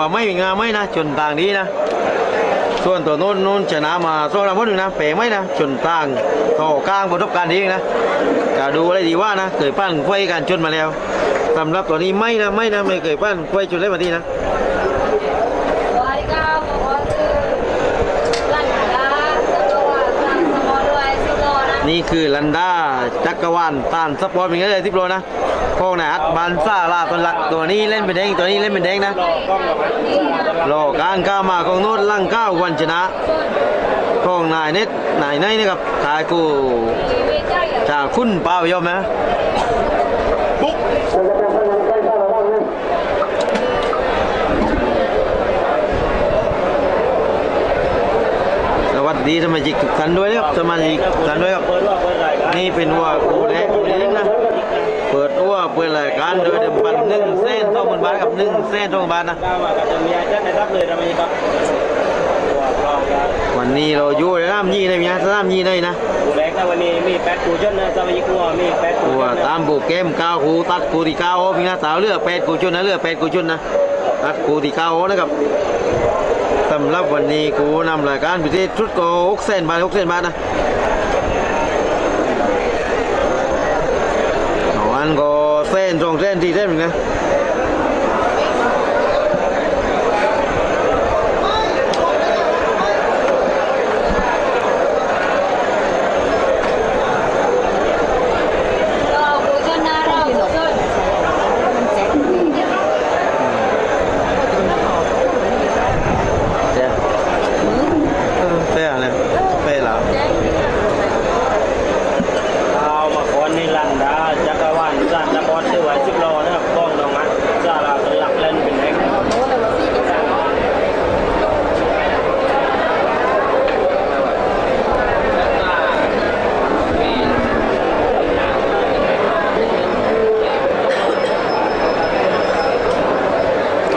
ว่าไม่มีงานไม่นะจนทางนี้นะ ส่วนตัวโน้นโน้นชนะมาโซ่ละคนหนึ่งนะเป๋ไม่นะจนต่างต่อกลางประสบการณ์ดีนะจะดูอะไรดีว่านะเคยปั้นไฟกันจนมาแล้วสำหรับตัวนี้ไม่นะไม่นะไม่เคยปั้นไฟจนได้มาที่นะร้อยเก้าบอกว่าคือลั่นหาละแล้วก็ว่าสั่งสมอด้วยสิบโลนะนี่คือลันด้าจักรวาลต้านสปอร์ตเป็นไงเลยทิปโลนะ พวกไหนอัดบานซ่าลาคนหลักตัวนี้เล่นเป็นแดงตัวนี้เล่นเป็นแดงนะโลการก้ามาของโน้นลั่งก้าววันชนะของนายเน็ตนายไนนะครับทายกูจากคุณป้าไปยอมนะสวัสดีสมาชิกทุกท่านด้วยครับสมาชิกทุกท่านด้วยครับนี่เป็นวัวกูแรกกูเลี้ย เปิดรายการโดยเดิมพันหนึ่งเส้นสองหมื่นบาทกับหนึ่งเส้นสองบาทนะก้าวมากับจะมีอาจารย์ในรับเลยนะมีครับวันนี้เราอยู่ในน้ำยี่ในมีสนามยี่ในนะแรกนะวันนี้มีแปดกูจนนะสมาชิกกูมีแปดกูตัวจนนะตามบุกเกมก้าวคูตัดกูที่เก้าพี่นะสาวเลือกแปดกูชนนะเลือกแปดกูชนนะตัดกูที่เก้าโอ้นะครับสำหรับวันนี้กูนำรายการพิเศษชุดโกหกเส้นบาทหกเส้นบาทนะเอาอันก็ เส้นสองเส้นสี่เส้นหมือนกันราผู้ชนะเราผู้ชน เสียเออเสียอะไรเสียแล้ว เอามาก่อนนี่ลันดาจักรวาลจันทร์บอลชื่อว่าสิบโลนะครับกล้องน้องมัดซาลาเป็นหลักเล่นเป็นแอก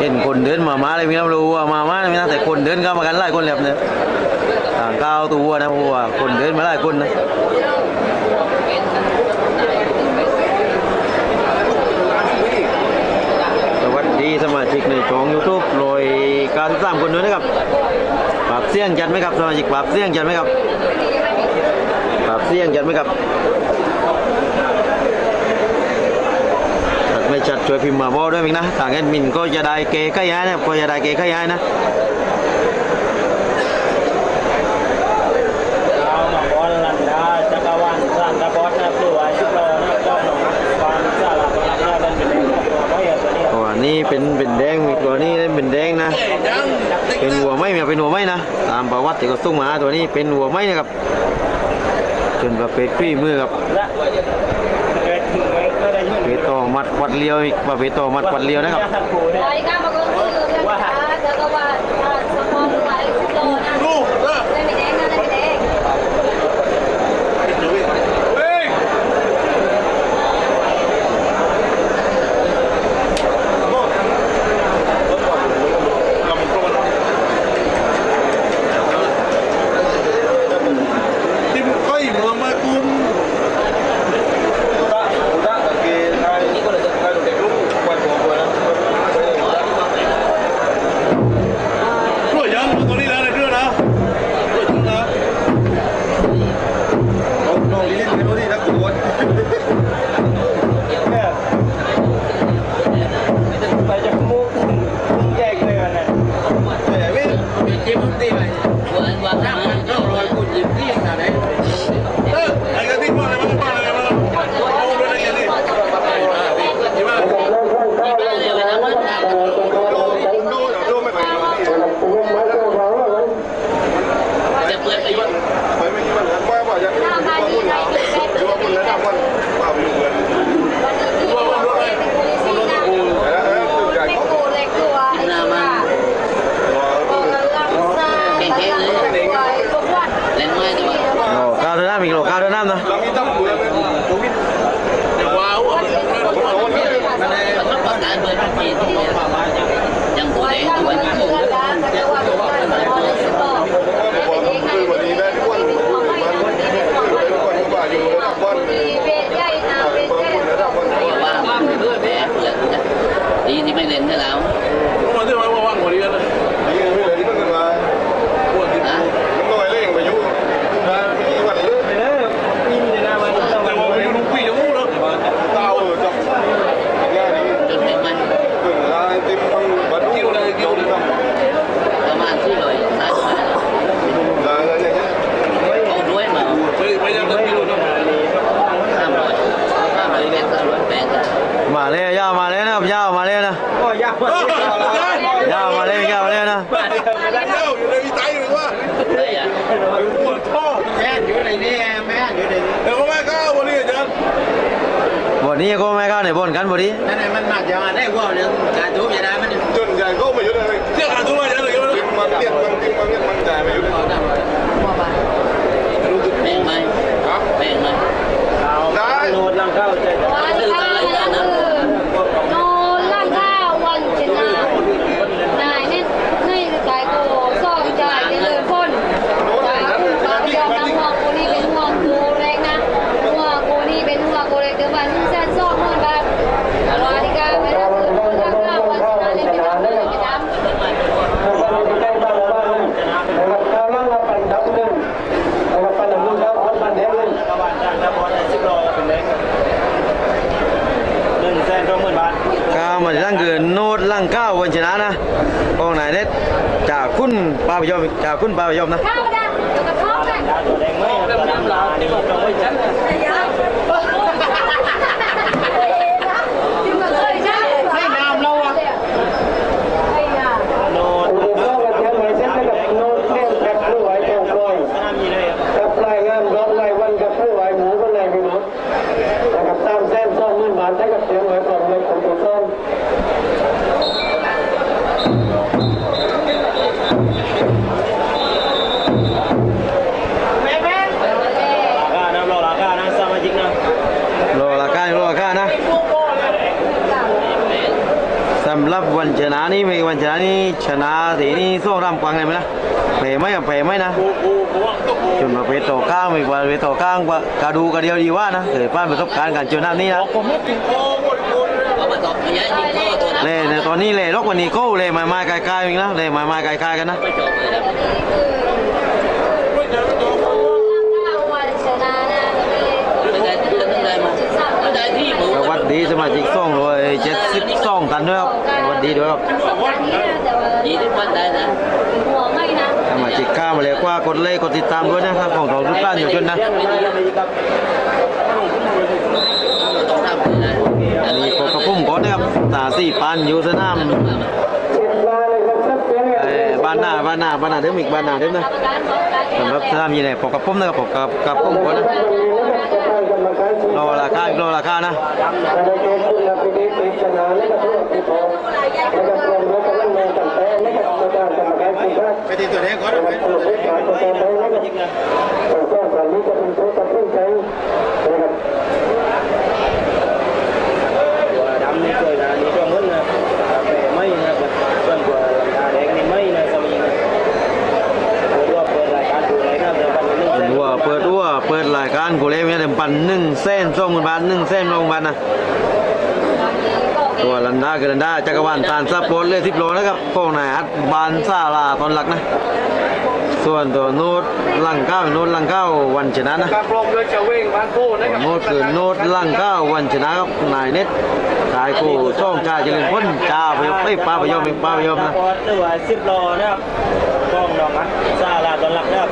เห็นคนเดิน มามาเลยมีน้ำรู้ว่ามามาเลยมีนะแต่คนเดินเข้ามากันหลายคนเลยครับเนี่ยต่างก้าวตัวนะเพราะว่าคนเดินมาหลายคนนะสวัสดีสมาชิกในช่องยูทูบโดยการสามคนด้วยนะครับปรับเสี่ยงจัดไหมครับสมาชิกปรับเสี่ยงจัดไหมครับปรับเสี่ยงจัดไหมครับถ้าไม่จัด ช่วยพิมพ์มาบอกด้วยมั้งนะทางแอดมินก็จะได้เกย์ขยายนะก็จะได้เกย์ขยายนะเอามาก่อนลันดาจักรวาลจันทร์บอลนะครับชื่อว่าสิบโลนะครับกล้องน้องมัดความซาลาเป็นหลักเล่นเป็นแอกตัวเขาอย่างตัวนี้ตัวนี้เป็นเป็นแดงตัวนี้เป็นแดงนะ เป็นหัวไหมเนี่ยเป็นหัวไหมนะตามประวัติที่เขาส่งมาตัวนี้เป็นหัวไหมนะครับจนประเภทพี่มือครับ เกิดขึ้นไว้ก็ได้ยินประเภทต่อมัดวัดเลียวอีกประเภทต่อมัดวัดเลียวนะครับ นี้ก็ไม่เข้าในบนกันบทนี้นั่นมันมากจะมาได้ว่าเรื่องการทุบจะได้มันจนใหญ่ก็ไม่ยุดเลยเรียกการทุกวันยังเลยก็มันเรียกมันจริงมันเรียกมันจ่ายไม่ยุดรู้สึกแม่งไหมครับแม่งไหมได้โนดลังเข้าใจ วันข้าวนั่นคือโนล่างข้าววันชนะนายนี่นี่คือใจโกซ่อมใจเจริญพ้นว่าผู้บางยอมน้ำห่วงกูนี่เป็นห่วงกูเล็กนะห่วงกูนี่เป็นห่วงกูเล็กเดี๋ยววันเส้นซ่อมมื่นบาทรอดีกันไม่ได้คือล่างข้าววันชนะเล่นไปดำเลยไปดำ กระบานจ้างกระบอนสิบโลเป็นเล็กหนึ่งแสนสองหมื่นบาท ก็มันจะตั้งคือโน้ตลังเก้าวันชนะนะกองไหนเน็ตจากคุณปาพยอม จาำรับวันชนะนี่ไม่วันชนะนี่ชนะทีนี่สู้รำกวางเลยไหมนะเป๋ไม่อะเป๋ไม่นะจนมาเปโตข้างอีกว่าเปโตข้างว่ากระดูกระเดียวดีว่านะเคยผ่านประสบการณ์การเจอหน้านี้นะเอามาตอบระยเข้าตัวนั้นเล่ในตอนนี้เล่ลกวันนี้โก้เล่ไม้ไม้กายกายอีกนะเล่ไม้ไม้กายกายกันนะ ไม่จบเลยนะ ไม่เจอไม่เจอ ไม่ได้ที่หมู ก็วั ดดีสมาชิกส่งเลยเจ็ดสิบสองตันด้วยครับวัดดีด้วยครับยี่สิบวันได้นะหัวไม่นะสมาชิกข้ามมาเลยกว่ากดไลค์กดติดตามด้วยนะครับของเราทุกท่านอยู่จนนะต้องทำเลยนะอันนี้พบกับพุ่มก่อนนะครับตาสี่ปันอยู่สนามเจ็ดมาเลยครับชัดเจนเอ่อบ้านหน้าบ้านหน้าบ้านหน้าเดิมอีกบ้านหน้าเดิมนะสำหรับสนามยีไหนพบกับพุ่มนะครับพบกับกับพุ่มก่อนนะต รงนี้นะครับจะได้กรรมการชี้ รอราคาอีกรอราคานะ นดาคือลันดาจักรวาลตานซับโพสเลยสิบโลนะครับพวกนายอัดบานซาลาตอนหลักนะ ส่วนตัวโน้ตลังเก้าโน้ตลังเก้าวันชนะนะการปลอมโดยเจ้าเวงบ้านโพนะครับโน้ตคือโน้ตลังเก้าวันชนะครับนายเน็ตขายกูช่องจ่าเจริญพ้นจ่าไปยกไปป้าไปยอมไปป้าไปยอมนะปอดหรือว่าสิบโลนะครับกล้องดอกนะซาลาตอนหลักนะครับ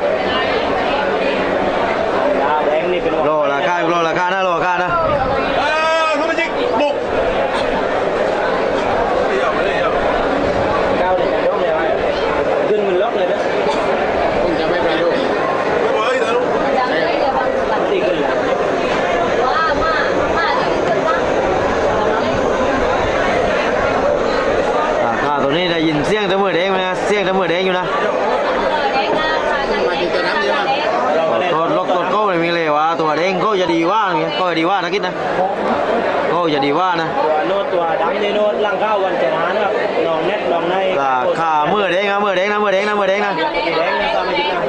ตาแดงนี่เป็นรอราคารอราคานะรอราคานะ เออสมาชิกบุกเดี๋ยวไม่ได้เดี๋ยว ก้าวเลยจะยกเลยไหมขึ้นมันล็อกเลยนะผมจะไม่ไปดู ไม่ไหวเดี๋ยว ตีขึ้นเลย ราคาตัวนี้ได้ยินเสียงตะมือแดงไหมนะเสียงตะมือแดงอยู่นะ เราก็เล่น ตัวล็อกตัวโก้ไม่มีเลยว่าตัวแดงก็จะดีว่าเนี่ยก็จะดีว่านะคิดนะก็จะดีว่านะ ตัวโน้ตตัวดำในโน้ตลังข้าววันชนะนะครับลองเน็ตลองใน ราคามือแดงนะมือแดงนะมือแดงนะมือแดงนะ แดงนะตามมาจิกนะ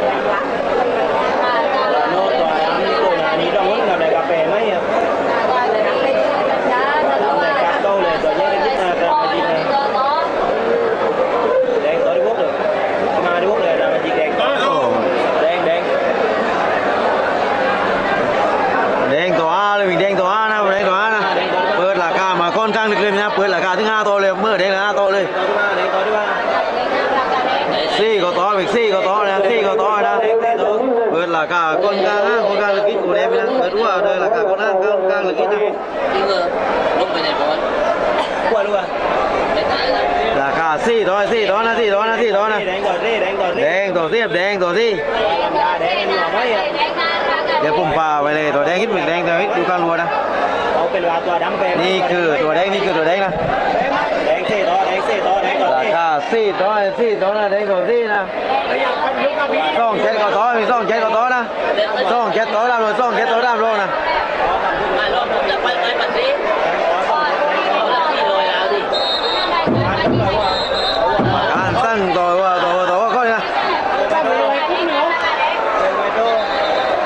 โน้ตตัวดำนี่ตัวนี้ต้องลุ้นกับอะไรกาแฟไหมครับแต่กัดโตเลยตัวนี้เป็นนิดนะตามมาจิกนะแดงตัวที่พวกเลยมาที่พวกเลยตามมาจิกแดง โอ้ แดงแดง แดงตัวอาเลยมีแดงตัวอานะแดงตัวอานะเปิดราคามาค่อนข้างลึกเลยนะเปิดราคาถึงห้าตัวเลยมือแดงห้าตัวเลย ตัวที่ว่าแดงตัวที่ว่า ซี่ก็ต่ออีกซี่ก็ต่อนะซี่ก็ต่อนะเปิดราคาค่อนข้างค่อนข้างลึกกูแดงไปนะเปิดว่าเลยราคาค่อนข้างค่อนข้างลึกนะจริงเหรอลงไปไหนก่อนกลัวรู้ป่ะราคาสี่ร้อยสี่ร้อยนะสี่ร้อยนะสี่ร้อยนะแดงก่อนดิแดงก่อนดิแดงตัวเทียบแดงตัวที่แดงนะแดงนะราคาเดี๋ยวผมพาไปเลยตัวแดงคิดหมึกแดงตัวนี้ดูข้างรัวนะเอาเป็นว่าตัวดำแดงนี่คือตัวแดงนี่คือตัวแดงนะแดงเซ่ต่อ แดงเซ่ต่อแดงก่อนราดิคาสี่ร้อยสี่ร้อยนะแดงตัวที่นะซ่องเจ็ดก็ต่อมีซ่องเจ็ดก็ต่อนะซ่องเจ็ดต่อดามโลซ่องเจ็ดต่อดามโลนะการตั้งตัวว่าตัวตัวว่าเขาเนี่ย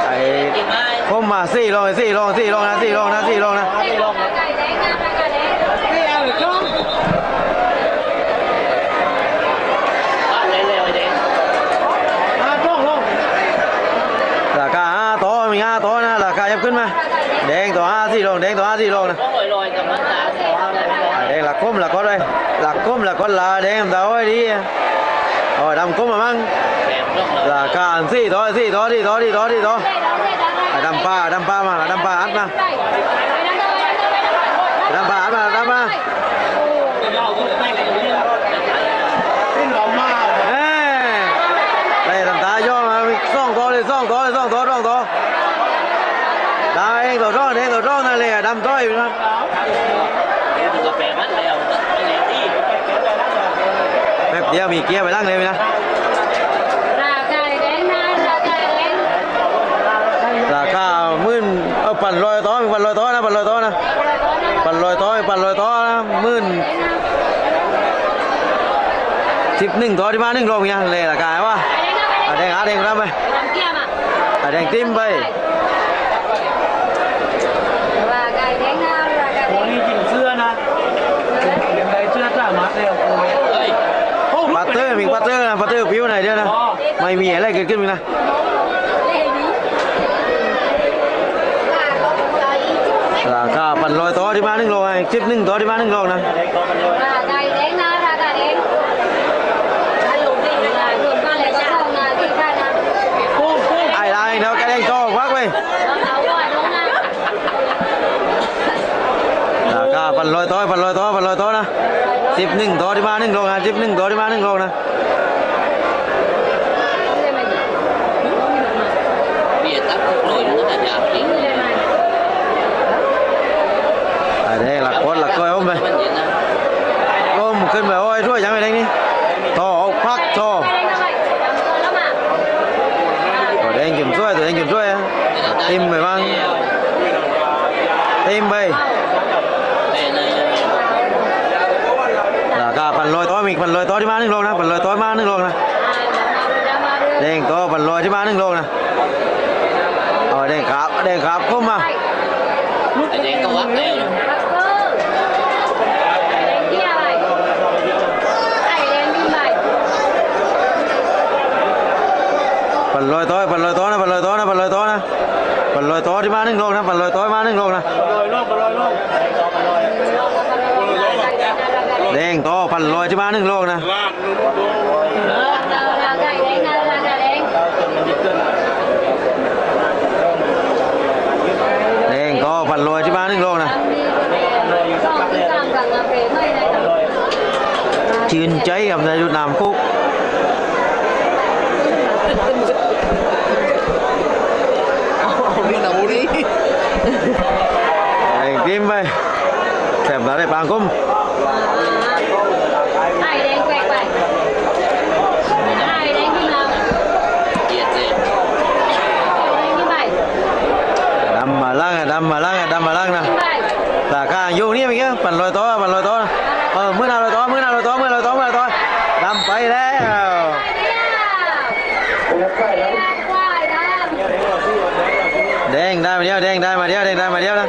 ไอ้ผมมาสี่ลองสี่ลองสี่ลองนะสี่ลองนะสี่ลองนะ ราคาห้าตัวมีห้าตัว นะราคายับขึ้นมา แดงตัวห้าสี่ลองแดงตัวห้าสี่ลองนะไอ้แดงหลักคมหลักก้อนเลยหลักคมหลักก้อนลาแดงตัวไอ้ดีโอ้ดำคมมามั่งราคาสี่ตัวสี่ตัวสี่ตัวสี่ตัวสี่ตัวไอ้ดำปลาดำปลามาดำปลาอัดมาดำปลาอัดมาดำปลาเอ้ยไปทำตาย่อมามีสอง ดาวเองตัวร้องเองตัวร้องนั่นเลยดำต้อยอยู่นะแป๊บเดียวมีเกียร์ไปนั่งเลยนะราคาหมื่นเอาปั่นลอยต้อมีปั่นลอยต้อนะปั่นลอยต้อนะปั่นลอยต้อมีปั่นลอยต้อนะหมื่นสิบหนึ่งต้อที่มาหนึ่งโลมีนะเลยราคาว่าอะแดงอะแดงรับไปอะแดงติ้มไป โอ้นี่ยิงเสื้อนะเลี้ยงใบเสื้อจ้ามาเร็วโอ้ ปัตเตอร์มีปัตเตอร์นะปัตเตอร์ผิวไหนเดียวนะ ไม่มีอะไรเกิดขึ้นมีนะราคาปั่นลอยต้อที่มาหนึ่งโลไอ้สิบหนึ่งต้อที่มาหนึ่งโลนะไอ้ลายเนาะกระเด้งโตวักไปราคาปั่นลอยต้อปั่นลอยต้อปั่นลอยต้อนะสิบหนึ่งต้อที่มาหนึ่งโลนะสิบหนึ่งต้อที่มาหนึ่งโลนะ ไอ้เด้หลักคนหลักก้อยอมไปอมขึ้นไปโอ้ยช่วยยังไงเด้งนี่ต่อเอาพักต่อตัวแดงจุ่มช่วยตัวแดงจุ่มช่วยอะทิม ไปบ้างทิมไปราคาพันลอยต้อมีพันลอยต้อที่มาหนึ่งโลนะพันลอยต้อมาหนึ่งโลนะแดงต้อพัน ได้มาเดียวแดงได้มาเดียวแดงได้มาเดียวนะ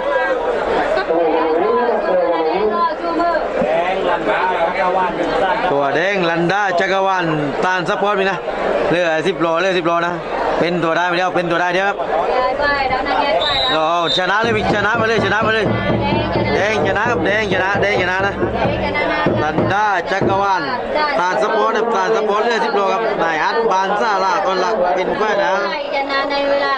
แดงลันดาแล้วก็ว่านอยู่ด้านตัวแดงลันดาจักรวาลตานสปอร์ตมีนะเหลือสิบโลเหลือสิบโลนะเป็นตัวได้มาเดียวเป็นตัวได้เดียวครับโอ้ชนะเลยชนะมาเลยชนะมาเลยแดงชนะครับแดงชนะแดงชนะนะลันดาจักรวาลตานสปอร์ตตานสปอร์ตเหลือสิบโลครับนายอัดบานซาลาตอนหลักเป็นแควนะชนะในเวลา